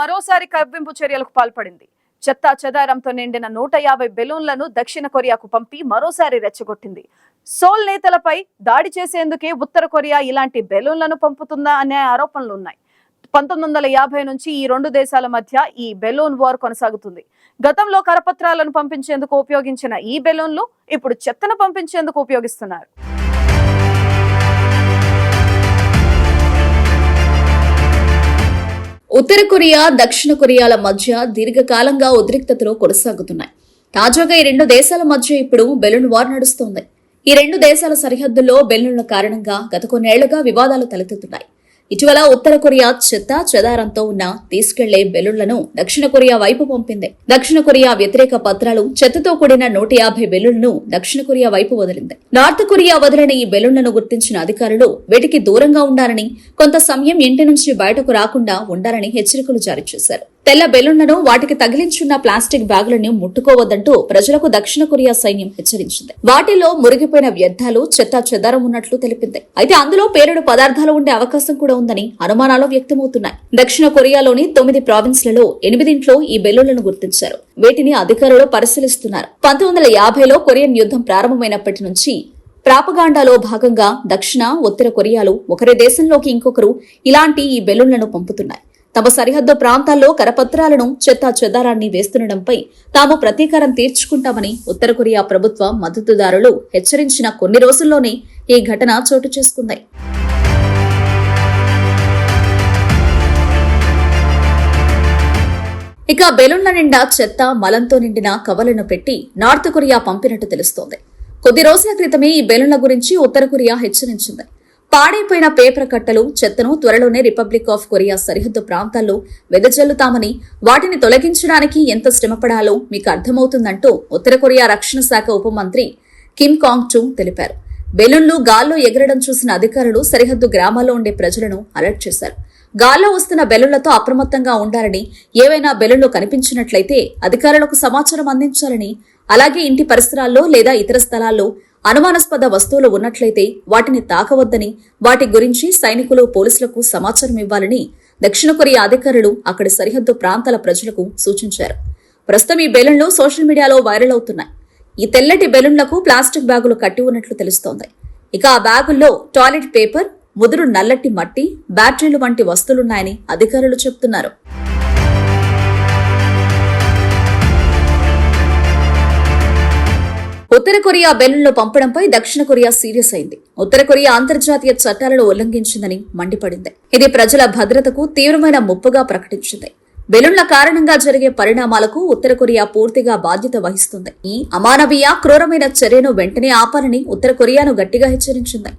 మరోసారి కవ్వింపు చర్యలకు పాల్పడింది. చెత్తా చెదారంతో నిండిన నూట యాభై బెలూన్లను దక్షిణ కొరియాకు పంపి మరోసారి రెచ్చగొట్టింది. సోల్ నేతలపై దాడి చేసేందుకే ఉత్తర కొరియా ఇలాంటి బెలూన్లను పంపుతుందా అనే ఆరోపణలు ఉన్నాయి. పంతొమ్మిది వందల యాభై నుంచి ఈ రెండు దేశాల మధ్య ఈ బెలూన్ వార్ కొనసాగుతుంది. గతంలో కరపత్రాలను పంపించేందుకు ఉపయోగించిన ఈ బెలూన్లు ఇప్పుడు చెత్తను పంపించేందుకు ఉపయోగిస్తున్నారు. ఉత్తర కొరియా దక్షిణ కొరియాల మధ్య దీర్ఘకాలంగా ఉద్రిక్తతలు కొనసాగుతున్నాయి. తాజాగా ఈ రెండు దేశాల మధ్య ఇప్పుడు బెలూన్ వార్ నడుస్తోంది. ఈ రెండు దేశాల సరిహద్దుల్లో బెలూన్ల కారణంగా గత కొన్నేళ్ళుగా వివాదాలు తలెత్తుతున్నాయి. ఇటీవల ఉత్తర కొరియా చెత్త చెదారంతో ఉన్న తీసుకెళ్ళే బెలూన్లను దక్షిణ కొరియా వైపు పంపింది. దక్షిణ కొరియా వ్యతిరేక పత్రాలు చెత్తతో కూడిన నూట యాభై బెలూన్లను దక్షిణ కొరియా వైపు వదిలింది. నార్త్ కొరియా వదిలిన ఈ బెలూన్లను గుర్తించిన అధికారులు వీటికి దూరంగా ఉండాలని కొంత సమయం ఇంటి నుంచి బయటకు రాకుండా ఉండాలని హెచ్చరికలు జారీ చేశారు. తెల్ల బెలూన్లను వాటికి తగిలించున్న ప్లాస్టిక్ బ్యాగులను ముట్టుకోవద్దంటూ ప్రజలకు దక్షిణ కొరియా సైన్యం హెచ్చరించింది. వాటిలో మురిగిపోయిన వ్యర్థాలు చెత్త చెదారం ఉన్నట్లు తెలిపింది. అయితే అందులో పేరుడు పదార్థాలు ఉండే అవకాశం కూడా ఉందని అనుమానాలు వ్యక్తమవుతున్నాయి. దక్షిణ కొరియాలోని తొమ్మిది ప్రావిన్స్లలో ఎనిమిదింట్లో ఈ బెలూన్లను గుర్తించారు. వీటిని అధికారులు పరిశీలిస్తున్నారు. పంతొమ్మిది వందల యాభైలో కొరియన్ యుద్ధం ప్రారంభమైనప్పటి నుంచి ప్రాపగాండాలో భాగంగా దక్షిణ ఉత్తర కొరియాలు ఒకరి దేశంలోకి ఇంకొకరు ఇలాంటి ఈ బెలూన్లను పంపుతున్నాయి. తమ సరిహద్దు ప్రాంతాల్లో కరపత్రాలను చెత్తా చెదారాన్ని వేస్తుండడంపై తాము ప్రతీకారం తీర్చుకుంటామని ఉత్తర కొరియా ప్రభుత్వ మద్దతుదారులు హెచ్చరించిన కొన్ని రోజుల్లోనే ఈ ఘటన చోటు చేసుకుంది. ఇక బెలూన్ల నిండా చెత్త మలంతో నిండిన కవలను పెట్టి నార్త్ కొరియా పంపినట్టు తెలుస్తోంది. కొద్ది రోజుల క్రితమే ఈ బెలూన్ల గురించి ఉత్తర కొరియా హెచ్చరించింది. పాడైపోయిన పేపర్ కట్టలు చెత్తను త్వరలోనే రిపబ్లిక్ ఆఫ్ కొరియా సరిహద్దు ప్రాంతాల్లో వెదజల్లుతామని వాటిని తొలగించడానికి ఎంత శ్రమపడాలో మీకు అర్థమవుతుందంటూ ఉత్తర కొరియా రక్షణ శాఖ ఉప మంత్రి కిమ్ కాంగ్ చూ తెలిపారు. బెలూన్లు గాల్లో ఎగరడం చూసిన అధికారులు సరిహద్దు గ్రామాల్లో ఉండే ప్రజలను అలర్ట్ చేశారు. గాల్లో వస్తున్న బెలూన్లతో అప్రమత్తంగా ఉండాలని ఏవైనా బెలూన్లు కనిపించినట్లయితే అధికారులకు సమాచారం అందించాలని అలాగే ఇంటి పరిసరాల్లో లేదా ఇతర స్థలాల్లో అనుమానాస్పద వస్తువులు ఉన్నట్లయితే వాటిని తాకవద్దని వాటి గురించి సైనికులు పోలీసులకు సమాచారం ఇవ్వాలని దక్షిణ కొరియా అధికారులు అక్కడి సరిహద్దు ప్రాంతాల ప్రజలకు సూచించారు. ప్రస్తుతం ఈ బెలూన్లు సోషల్ మీడియాలో వైరల్ అవుతున్నాయి. ఈ తెల్లటి బెలూన్లకు ప్లాస్టిక్ బ్యాగులు కట్టి ఉన్నట్లు తెలుస్తోంది. ఇక ఆ బ్యాగుల్లో టాయిలెట్ పేపర్ ముదురు నల్లటి మట్టి బ్యాటరీలు వంటి వస్తువులున్నాయని అధికారులు చెబుతున్నారు ఉత్తర కొరియా బెలూన్లు పంపడంపై దక్షిణ కొరియా సీరియస్ అయింది. ఉత్తర కొరియా అంతర్జాతీయ చట్టాలను ఉల్లంఘించిందని మండిపడింది. ఇది ప్రజల భద్రతకు తీవ్రమైన ముప్పుగా ప్రకటించింది. బెలూన్ల కారణంగా జరిగే పరిణామాలకు ఉత్తర కొరియా పూర్తిగా బాధ్యత వహిస్తుంది. ఈ అమానవీయ క్రూరమైన చర్యను వెంటనే ఆపాలని ఉత్తర కొరియాను గట్టిగా హెచ్చరించింది.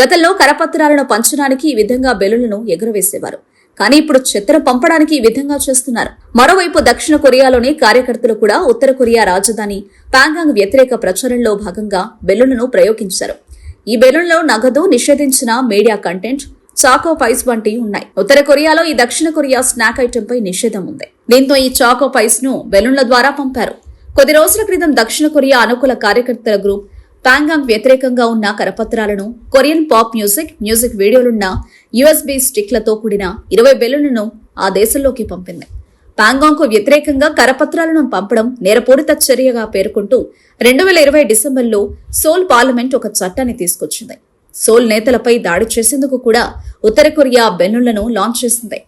గతంలో కరపత్రాలను పంచడానికి ఈ విధంగా బెలూన్లను ఎగురవేసేవారు. కానీ ఇప్పుడు చెత్తను పంపడానికి ఈ విధంగా చేస్తున్నారు. మరోవైపు దక్షిణ కొరియాలోని కార్యకర్తలు కూడా ఉత్తర కొరియా రాజధాని పాంగాంగ్ వ్యతిరేక ప్రచారంలో భాగంగా బెలూన్లను ప్రయోగించారు. ఈ బెలూన్లో నగదు నిషేధించిన మీడియా కంటెంట్ చాకో పైస్ వంటివి ఉన్నాయి. ఉత్తర కొరియాలో ఈ దక్షిణ కొరియా స్నాక్ ఐటెంపై నిషేధం ఉంది. దీంతో ఈ చాకో పైస్ను బెలూన్ల ద్వారా పంపారు. కొద్ది రోజుల క్రితం దక్షిణ కొరియా అనుకూల కార్యకర్తల గ్రూప్ పాంగాంగ్ వ్యతిరేకంగా ఉన్న కరపత్రాలను కొరియన్ పాప్ మ్యూజిక్ మ్యూజిక్ వీడియోలున్న యుఎస్బి స్టిక్లతో కూడిన ఇరవై బెలూన్లను ఆ దేశంలోకి పంపింది. పాంగాంగ్కు వ్యతిరేకంగా కరపత్రాలను పంపడం నేరపూరిత చర్యగా పేర్కొంటూ రెండు వేల ఇరవై డిసెంబర్లో సోల్ పార్లమెంట్ ఒక చట్టాన్ని తీసుకొచ్చింది. సోల్ నేతలపై దాడి చేసేందుకు కూడా ఉత్తర కొరియా బెలూన్లను లాంచ్ చేసింది.